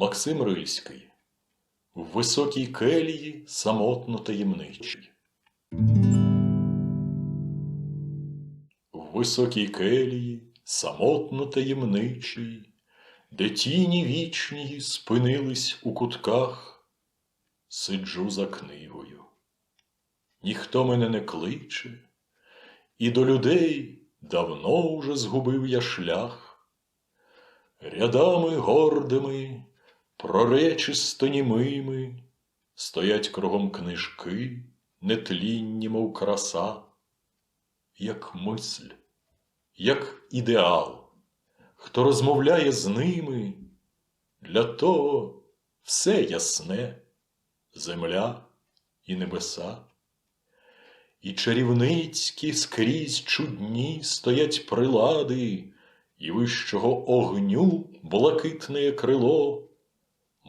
Максим Рильський В високій келії самотно таємничий. В високій келії самотно таємничий, де тіні вічні спинились у кутках, сиджу за книгою. Ніхто мене не кличе, і до людей давно уже згубив я шлях. Рядами гордими, проречисто німими, Стоять кругом книжки, нетлінні, мов краса, як мисль, як ідеал, хто розмовляє з ними, для того все ясне, земля і небеса. І чарівницькі скрізь чудні стоять прилади, і вищого огню блакитне крило,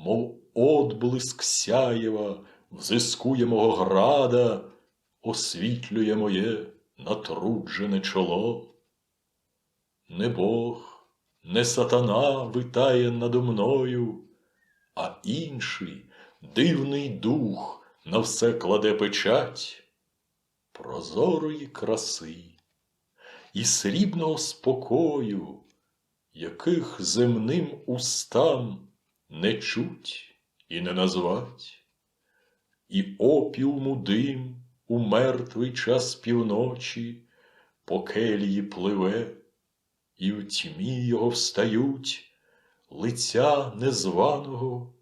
мов отблиск сяєва, взискує мого града, освітлює моє натруджене чоло. Не Бог, не сатана витає надо мною, а інший дивний дух на все кладе печать прозорої краси і срібного спокою, яких земним устам не чуть і не назвать, і опіуму дим у мертвий час півночі по келії пливе, і в тьмі його встають лиця незваного,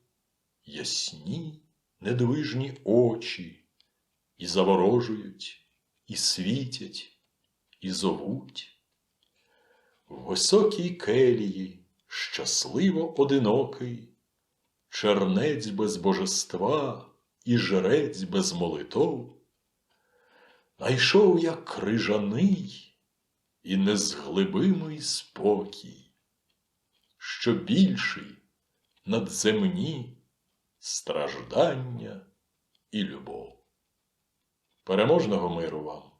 ясні недвижні очі, і заворожують, і світять, і зовуть. В високій келії, щасливо одинокий, чернець без божества і жрець без молитов, найшов я крижаний і незглибимий спокій, що більший надземні страждання і любов. Переможного миру вам!